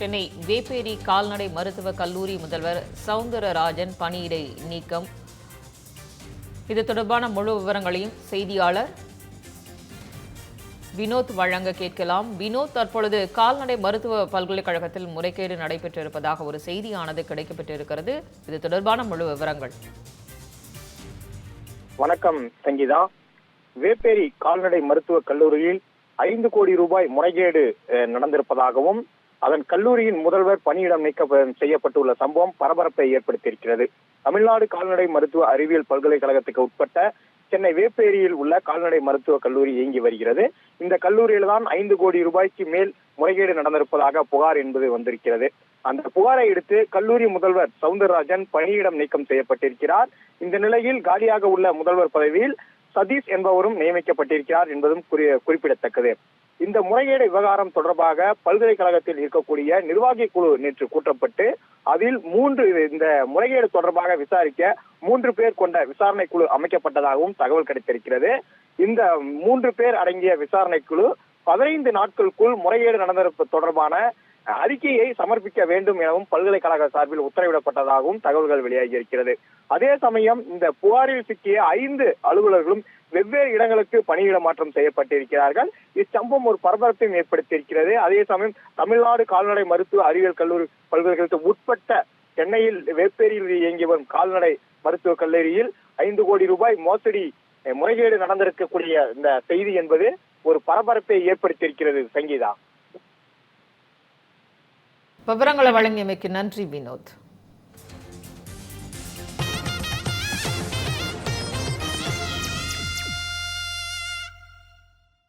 சென்னை வேப்பேரி கால்நடை மருத்துவக் கல்லூரி முதல்வர் சவுந்தரராஜன் பணியிடை நீக்கம். இது தொடர்பான முழு விவரங்களையும் செய்தியாளர் வினோத் வழங்க கேட்கலாம். வினோத் தற்பொழுது கால்நடை மருத்துவ பல்கலைக்கழகத்தில் முறைகேடு நடைபெற்றிருப்பதாக ஒரு செய்தியானது கிடைக்கப்பட்டிருக்கிறது இது தொடர்பான முழு விவரங்கள். வணக்கம் சங்கீதா வேப்பேரி கால்நடை மருத்துவக் கல்லூரியில் ஐந்து கோடி ரூபாய் முறைகேடு நடந்திருப்பதாகவும் அதன் கல்லூரியின் முதல்வர் பணியிடம் நீக்க செய்யப்பட்டுள்ள சம்பவம் பரபரப்பை ஏற்படுத்தியிருக்கிறது. தமிழ்நாடு கால்நடை மருத்துவ அறிவியல் பல்கலைக்கழகத்துக்கு உட்பட்ட சென்னை வேப்பேரியில் உள்ள கால்நடை மருத்துவ கல்லூரி இயங்கி வருகிறது. இந்த கல்லூரியில் தான் ஐந்து கோடி ரூபாய்க்கு மேல் முறைகேடு நடந்திருப்பதாக புகார் என்பது வந்திருக்கிறது. அந்த புகாரை எடுத்து கல்லூரி முதல்வர் சவுந்தரராஜன் பணியிடம் நீக்கம் செய்யப்பட்டிருக்கிறார். இந்த நிலையில் காலியாக உள்ள முதல்வர் பதவியில் சதீஷ் என்பவரும் நியமிக்கப்பட்டிருக்கிறார் என்பதும் குறி- குறிப்பிடத்தக்கது. இந்த முறைகேடு விவகாரம் தொடர்பாக பல்கலைக்கழகத்தில் இருக்கக்கூடிய நிர்வாகி குழு நேற்று கூட்டப்பட்டு அதில் மூன்று இந்த முறைகேடு தொடர்பாக விசாரிக்க மூன்று பேர் கொண்ட விசாரணை குழு அமைக்கப்பட்டதாகவும் தகவல் கிடைத்திருக்கிறது. இந்த மூன்று பேர் அடங்கிய விசாரணை குழு பதினைந்து நாட்களுக்குள் முறைகேடு நடந்திருப்பது தொடர்பான அறிக்கையை சமர்ப்பிக்க வேண்டும் எனவும் பல்கலைக்கழக சார்பில் உத்தரவிடப்பட்டதாகவும் தகவல்கள் வெளியாகி இருக்கிறது அதே சமயம் இந்த புகாரில் சிக்கிய ஐந்து அலுவலர்களும் வெவ்வேறு இடங்களுக்கு பணியிட மாற்றம் செய்யப்பட்டிருக்கிறார்கள். இச்சம்பவம் ஒரு பரபரப்பையும் ஏற்படுத்தியிருக்கிறது. அதே சமயம் தமிழ்நாடு கால்நடை மருத்துவ அறிவியல் கல்லூரி பல்கலைக்கழகத்துக்கு உட்பட்ட சென்னையில் வேப்பேரியில் இயங்கி வரும் கால்நடை மருத்துவக் கல்லூரியில் ஐந்து கோடி ரூபாய் மோசடி முறைகேடு நடந்திருக்கக்கூடிய இந்த செய்தி என்பது ஒரு பரபரப்பை ஏற்படுத்தியிருக்கிறது சங்கீதா. விவரங்களை வழங்கியமைக்கு நன்றி வினோத்.